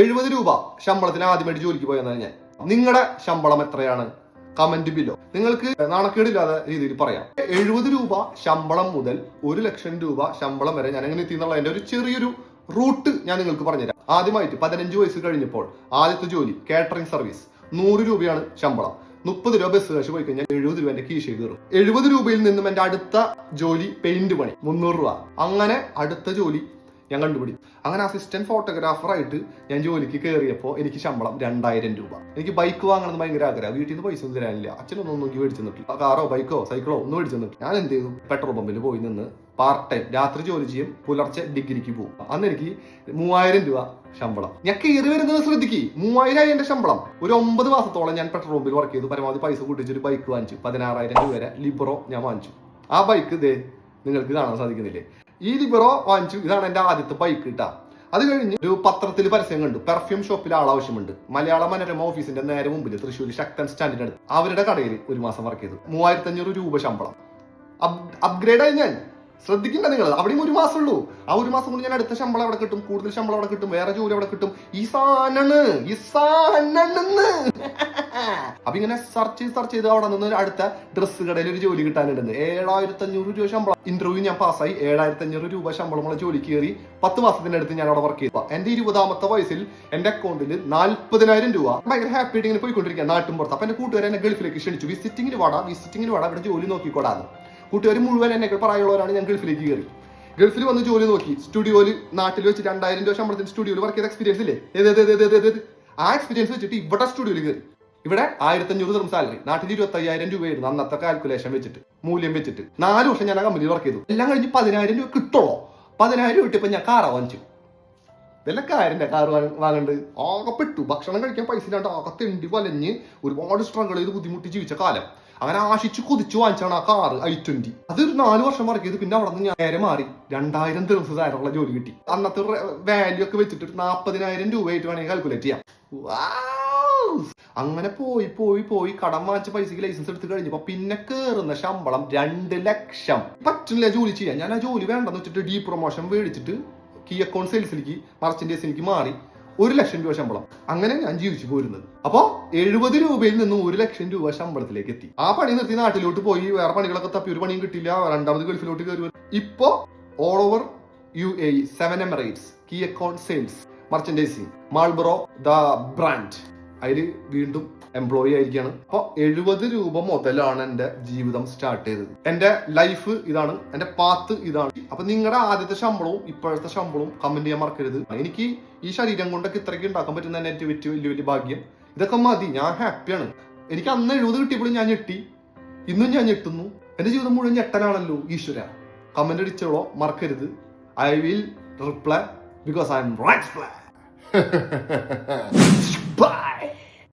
എഴുപത് രൂപ ശമ്പളത്തിന് ആദ്യമായിട്ട് ജോലിക്ക് പോയെന്നാണ് ഞാൻ നിങ്ങളുടെ ശമ്പളം എത്രയാണ്? കമന്റ് ബിലോ നിങ്ങൾക്ക് നാണക്കേടില്ലാതെ രീതിയിൽ പറയാം. എഴുപത് രൂപ ശമ്പളം മുതൽ ഒരു ലക്ഷം രൂപ ശമ്പളം വരെ ഞാൻ എങ്ങനെ എത്തി എന്റെ ഒരു ചെറിയൊരു റൂട്ട് ഞാൻ നിങ്ങൾക്ക് പറഞ്ഞുതരാം. ആദ്യമായിട്ട് പതിനഞ്ച് വയസ്സ് കഴിഞ്ഞപ്പോൾ ആദ്യത്തെ ജോലി കാറ്ററിംഗ് സർവീസ് നൂറ് രൂപയാണ് ശമ്പളം. മുപ്പത് രൂപ ബസ് കാശ് പോയി കഴിഞ്ഞാൽ എഴുപത് രൂപ എന്റെ കീശ കയറും. എഴുപത് രൂപയിൽ നിന്നും എന്റെ അടുത്ത ജോലി പെയിന്റ് പണി മുന്നൂറ് രൂപ. അങ്ങനെ അടുത്ത ജോലി ഞാൻ കണ്ടുപിടിച്ചു. അങ്ങനെ അസിസ്റ്റന്റ് ഫോട്ടോഗ്രാഫർ ആയിട്ട് ഞാൻ ജോലിക്ക് കയറിയപ്പോൾ എനിക്ക് ശമ്പളം രണ്ടായിരം രൂപ. എനിക്ക് ബൈക്ക് വാങ്ങണമെന്ന് ഭയങ്കര ആഗ്രഹം. വീട്ടിൽ നിന്ന് പൈസ ഒന്നും തരാനില്ല. അച്ഛനൊന്നും എനിക്ക് മേടിച്ചു നിൽക്കി കാറോ ബൈക്കോ സൈക്കിളോ ഒന്നും മേടിച്ചു നിൽക്കി ഞാൻ എന്ത് ചെയ്തു? പെട്രോൾ പമ്പിൽ പോയി നിന്ന് പാർട്ട് ടൈം രാത്രി ജോലി ചെയ്യും പുലർച്ചെ ഡിഗ്രിക്ക് പോകും. അന്ന് എനിക്ക് മൂവായിരം രൂപ ശമ്പളം. ഞാൻ കയറി വരുന്നത് ശ്രദ്ധിക്ക്. മൂവായിരം എന്റെ ശമ്പളം. ഒരു ഒമ്പത് മാസത്തോളം ഞാൻ പെട്രോൾ പമ്പിൽ വർക്ക് ചെയ്തു. പരമാവധി പൈസ കൂട്ടിച്ചൊരു ബൈക്ക് വാങ്ങിച്ചു. പതിനാറായിരം രൂപ വരെ ലിബറോ ഞാൻ വാങ്ങിച്ചു. ആ ബൈക്ക് ഇതേ നിങ്ങൾക്ക് കാണാൻ സാധിക്കുന്നില്ലേ? ഈ ലിബറോ വാങ്ങിച്ചു. ഇതാണ് എന്റെ ആദ്യത്തെ ബൈക്ക് കിട്ടാ അത് കഴിഞ്ഞ് ഒരു പത്രത്തിൽ പരസ്യം കണ്ടു. പെർഫ്യൂം ഷോപ്പിൽ ആളാവശ്യമുണ്ട് മലയാള മനോരമ ഓഫീസിന്റെ നേരെ മുമ്പിൽ തൃശ്ശൂർ ശക്തൻ സ്റ്റാൻഡിന്റെ അടുത്ത്. അവരുടെ കടയിൽ ഒരു മാസം വർക്ക് ചെയ്തു. മൂവായിരത്തി അഞ്ഞൂറ് രൂപ ശമ്പളം. അപ്ഗ്രേഡ് ആയി ഞാൻ. ശ്രദ്ധിക്കണ്ട നിങ്ങൾ. അവിടെയും ഒരു മാസം ഉള്ളൂ. ആ ഒരു മാസം കൊണ്ട് ഞാൻ അടുത്ത ശമ്പളം അവിടെ കിട്ടും? കൂടുതൽ ശമ്പളം അവിടെ കിട്ടും? വേറെ ജോലി അവിടെ കിട്ടും? ഈ സാനണ് ഈ സാധനാണെന്ന് അപ്പൊ ഇങ്ങനെ സെർച്ച് ചെയ്ത് സെർച്ച് ചെയ്ത് അവിടെ നിന്ന് അടുത്ത ഡ്രസ്സ് കടയിൽ ഒരു ജോലി കിട്ടാനുണ്ട്. ഏഴായിരത്തി അഞ്ഞൂറ് രൂപ ശമ്പളം. ഇന്റർവ്യൂ ഞാൻ പാസ്സായി ഏഴായിരത്തി അഞ്ഞൂറ് രൂപ ശമ്പളമുള്ള ജോലി കയറി പത്ത് മാസത്തിന്റെ അടുത്ത് ഞാൻ അവിടെ വർക്ക് ചെയ്തു എന്റെ ഇരുപതാമത്തെ വയസ്സിൽ എന്റെ അക്കൗണ്ടിൽ നാല്പതിനായിരം രൂപ. ഭയങ്കര ഹാപ്പി ആയിട്ട് ഇങ്ങനെ പോയിക്കൊണ്ടിരിക്കുക നാട്ടും പുറത്ത്. അപ്പൊ എന്റെ കൂട്ടുകാരെ എന്നെ ഗൾഫിലേക്ക് ക്ഷണിച്ചു. വിസിറ്റിംഗിന് വാടാ വിസിറ്റിംഗിന് വാടാ ഇവിടെ ജോലി നോക്കിക്കോടാന്ന്. കൂട്ടുകാർ മുഴുവൻ എന്നെ പറയുള്ളവരാണ് ഞാൻ ഗൾഫിലേക്ക് കയറി. ഗൾഫിൽ വന്ന് ജോലി നോക്കി. സ്റ്റുഡിയോയിൽ നാട്ടിൽ വെച്ച് രണ്ടായിരം രൂപ ശമ്പളത്തിന് സ്റ്റുഡിയോയിൽ വർക്ക് ചെയ്ത എക്സ്പീരിയൻസ് ഇല്ലേ? ആ എക്സ്പീരിയൻസ് വെച്ചിട്ട് ഇവിടെ സ്റ്റുഡിയോയിൽ കയറി. ഇവിടെ ആയിരത്തി അഞ്ഞൂറ് ദിർഹം സാലറി നാട്ടിൽ ഇരുപത്തി അയ്യായിരം രൂപയായിരുന്നു അന്നത്തെ കാൽക്കുലേഷൻ വെച്ചിട്ട് മൂല്യം വെച്ചിട്ട്. നാല് വർഷം ഞാൻ ആ കമ്പനിയിൽ വർക്ക് ചെയ്തു. എല്ലാം കഴിഞ്ഞ് പതിനായിരം രൂപ കിട്ടുള്ളൂ. പതിനായിരം രൂപ ഇട്ടിപ്പോ ഞാൻ കാറ വാങ്ങിച്ചു. വല്ല കാര്യന്റെ കാർ വാങ്ങണ്ട്. പെട്ടു. ഭക്ഷണം കഴിക്കാൻ പൈസ ഇല്ലാണ്ട് ആകെ തെണ്ടി വലഞ്ഞ് ഒരുപാട് സ്ട്രഗിൾ ചെയ്ത് ബുദ്ധിമുട്ടി ജീവിച്ച കാലം. അങ്ങനെ ആശിച്ച് കൊതിച്ചു വാങ്ങിച്ചാണ് ആ കാർ ഐ ട്വന്റി അതൊരു നാല് വർഷം വർക്ക് ചെയ്ത് പിന്നെ അവിടെ നിന്ന് നേരെ മാറി രണ്ടായിരം ദിവസം സാരമുള്ള ജോലി കിട്ടി. അന്നത്തെ വാല്യൂ ഒക്കെ വെച്ചിട്ട് നാൽപ്പതിനായിരം രൂപയായിട്ട് വേണമെങ്കിൽ കാൽക്കുലേറ്റ് ചെയ്യാം! അങ്ങനെ പോയി പോയി പോയി കടം വാങ്ങിച്ച പൈസക്ക് ലൈസൻസ് എടുത്ത് കഴിഞ്ഞപ്പോ പിന്നെ കേറുന്ന ശമ്പളം രണ്ട് ലക്ഷം. പറ്റില്ല ജോലി ചെയ്യാൻ. ഞാൻ ആ ജോലി വേണ്ടെന്ന് വെച്ചിട്ട് ഡീ പ്രൊമോഷൻ മേടിച്ചിട്ട് കീ അക്കൗണ്ട് സെയിൽസിലേക്ക് എനിക്ക് മാറി ഒരു ലക്ഷം രൂപ ശമ്പളം. അങ്ങനെ ഞാൻ ജീവിച്ചു പോരുന്നത്. അപ്പോ എഴുപത് രൂപയിൽ നിന്നും ഒരു ലക്ഷം രൂപ ശമ്പളത്തിലേക്ക് എത്തി. ആ പണി നിർത്തി നാട്ടിലോട്ട് പോയി വേറെ പണികളൊക്കെ തപ്പി ഒരു പണിയും കിട്ടില്ല രണ്ടാമത് ഗൾഫിലോട്ട് കയറി ഇപ്പോ all over U A seven Emirates key account sales merchandising Marlboro the brand അതിൽ വീണ്ടും എംപ്ലോയി ആയിരിക്കുകയാണ് അപ്പൊ എഴുപത് രൂപ മുതലാണ് എന്റെ ജീവിതം സ്റ്റാർട്ട് ചെയ്തത്. എന്റെ ലൈഫ് ഇതാണ് എന്റെ പാത്ത് ഇതാണ്. അപ്പൊ നിങ്ങളുടെ ആദ്യത്തെ ശമ്പളവും ഇപ്പോഴത്തെ ശമ്പളവും കമന്റ് ചെയ്യാൻ മറക്കരുത്. എനിക്ക് ഈ ശരീരം കൊണ്ടൊക്കെ ഇത്രയ്ക്ക് ഉണ്ടാക്കാൻ പറ്റുന്ന എന്റെ ഏറ്റവും വലിയ വലിയ ഭാഗ്യം. ഇതൊക്കെ മതി ഞാൻ ഹാപ്പിയാണ് എനിക്ക് അന്ന് എഴുപത് കിട്ടിയപ്പോഴും ഞാൻ ഞെട്ടി. ഇന്നും ഞാൻ ഞെട്ടുന്നു. എന്റെ ജീവിതം മുഴുവൻ ഞെട്ടനാണല്ലോ ഈശ്വര. കമന്റ് അടിച്ചോളോ മറക്കരുത്. I will reply because I'm right bye